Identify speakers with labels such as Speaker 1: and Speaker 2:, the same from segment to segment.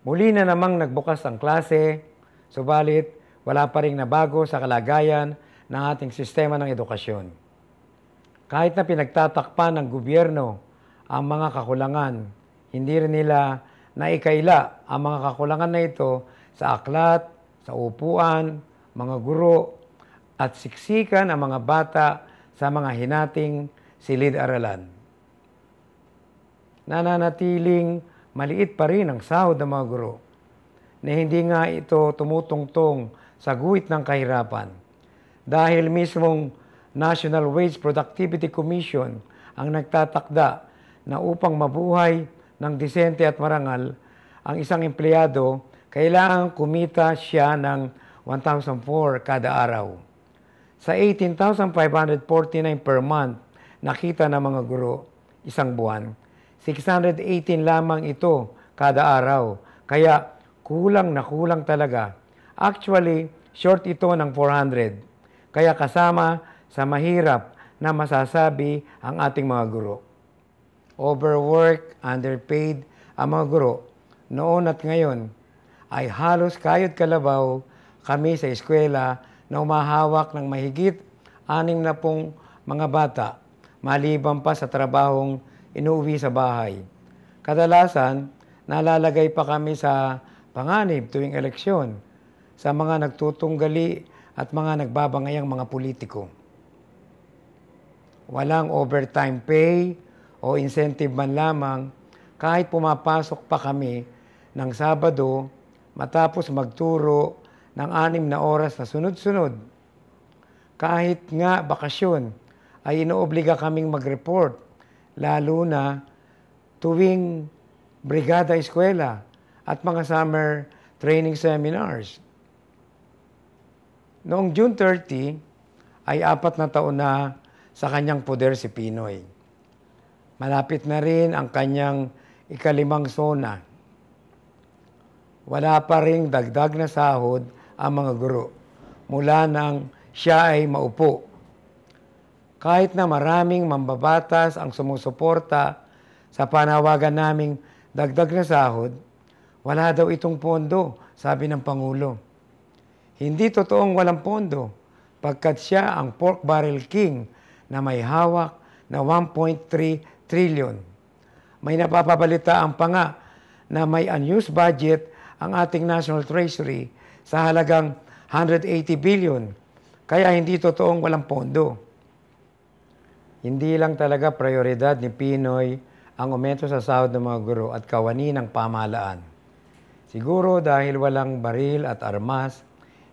Speaker 1: Muli na namang nagbukas ang klase, subalit wala pa rin nabago sa kalagayan ng ating sistema ng edukasyon. Kahit na pinagtatakpan ng gobyerno ang mga kakulangan, hindi rin nila naikaila ang mga kakulangan na ito sa aklat, sa upuan, mga guro, at siksikan ang mga bata sa mga hinating silid-aralan. Nananatiling maliit pa rin ang sahod ng mga guro na hindi nga ito tumutungtong sa guhit ng kahirapan. Dahil mismong National Wage Productivity Commission ang nagtatakda na upang mabuhay ng disente at marangal, ang isang empleyado kailangan kumita siya ng 1,004 kada araw. Sa 18,549 per month, nakita ng mga guro isang buwan, 618 lamang ito kada araw. Kaya kulang na kulang talaga. Actually, short ito ng 400. Kaya kasama sa mahirap na masasabi ang ating mga guro. Overwork, underpaid ang mga guro noon at ngayon ay halos kayod kalabaw kami sa eskwela na umahawak ng mahigit aning na pong mga bata maliban pa sa trabahong inuwi sa bahay. Kadalasan, nalalagay pa kami sa panganib tuwing eleksyon sa mga nagtutunggali at mga nagbabangayang mga politiko. Walang overtime pay o incentive man lamang kahit pumapasok pa kami ng Sabado matapos magturo ng anim na oras na sunod-sunod. Kahit nga bakasyon ay inoobliga kaming mag-report lalo na tuwing brigada eskwela at mga summer training seminars. Noong June 30 ay apat na taon na sa kanyang poder si Pinoy. Malapit na rin ang kanyang ikalimang sona. Wala pa ring dagdag na sahod ang mga guro mula nang siya ay maupo kahit na maraming mambabatas ang sumusuporta sa panawagan naming dagdag na sahod, wala daw itong pondo, sabi ng Pangulo. Hindi totoong walang pondo, pagkat siya ang pork barrel king na may hawak na 1.3 trillion. May napapabalita ang panga na may unused budget ang ating National Treasury sa halagang 180 billion. Kaya hindi totoong walang pondo. Hindi lang talaga prioridad ni Pinoy ang umento sa sahod ng mga guro at kawani ng pamahalaan. Siguro dahil walang baril at armas,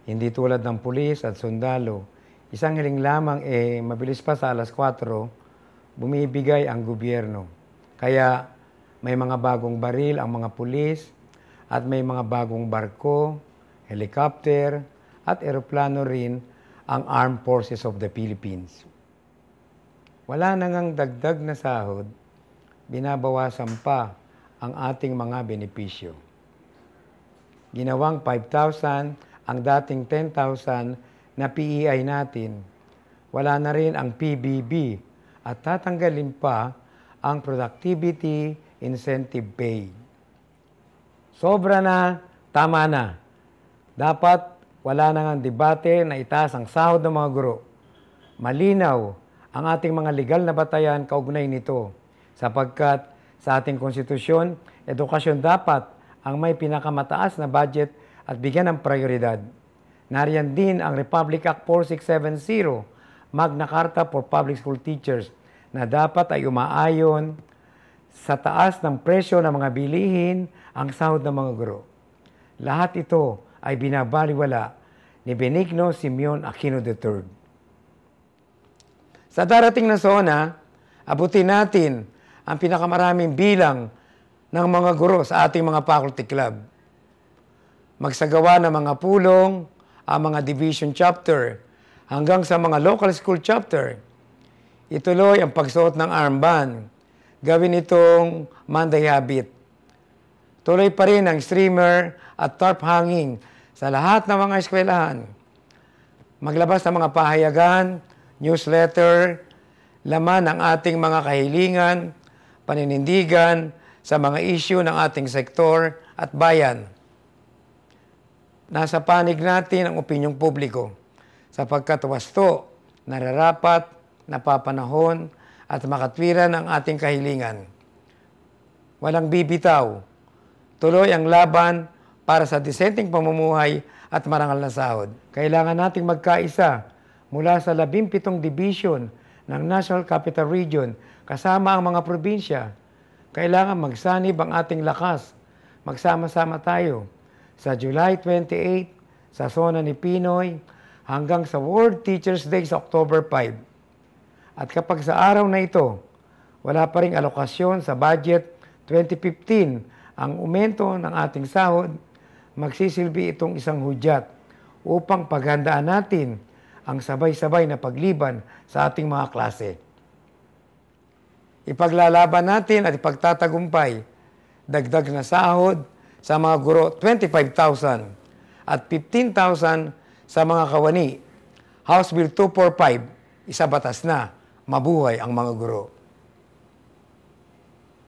Speaker 1: hindi tulad ng pulis at sundalo, isang hiling lamang eh mabilis pa sa alas 4, bumibigay ang gobyerno. Kaya may mga bagong baril ang mga pulis at may mga bagong barko, helicopter at eroplano rin ang Armed Forces of the Philippines. Wala na ngang dagdag na sahod, binabawasan pa ang ating mga benepisyo. Ginawang 5,000 ang dating 10,000 na PEI natin. Wala na rin ang PBB at tatanggalin pa ang Productivity Incentive Pay. Sobra na, tama na. Dapat wala na ngang debate na itaas ang sahod ng mga guro. Malinaw ang ating mga legal na batayan kaugnay nito sapagkat sa ating konstitusyon, edukasyon dapat ang may pinakamataas na budget at bigyan ng prioridad. Nariyan din ang Republic Act 4670, Magna Carta for Public School Teachers, na dapat ay umaayon sa taas ng presyo ng mga bilihin ang sahod ng mga guro. Lahat ito ay binabaliwala ni Benigno Simeon Aquino III. Sa darating na zona, abutin natin ang pinakamaraming bilang ng mga guro sa ating mga faculty club. Magsagawa ng mga pulong, ang mga division chapter, hanggang sa mga local school chapter. Ituloy ang pagsuot ng armband. Gawin itong Monday habit. Tuloy pa rin ang streamer at tarp hanging sa lahat ng mga eskwelahan. Maglabas ng mga pahayagan newsletter, laman ng ating mga kahilingan, paninindigan sa mga issue ng ating sektor at bayan. Nasa panig natin ang opinyong publiko sapagkat wasto, nararapat, napapanahon at makatwiran ang ating kahilingan. Walang bibitaw. Tuloy ang laban para sa disenteng pamumuhay at marangal na sahod. Kailangan nating magkaisa mula sa 17 division ng National Capital Region kasama ang mga probinsya. Kailangan magsanib ang ating lakas. Magsama-sama tayo sa July 28 sa zona ni Pinoy hanggang sa World Teachers Day sa October 5. At kapag sa araw na ito, wala pa ring alokasyon sa budget 2015 ang umento ng ating sahod, magsisilbi itong isang hudyat upang paghandaan natin ang sabay-sabay na pagliban sa ating mga klase. Ipaglalaban natin at ipagtatagumpay dagdag na sahod sa mga guro 25,000 at 15,000 sa mga kawani. House Bill 245, isa batas na, mabuhay ang mga guro.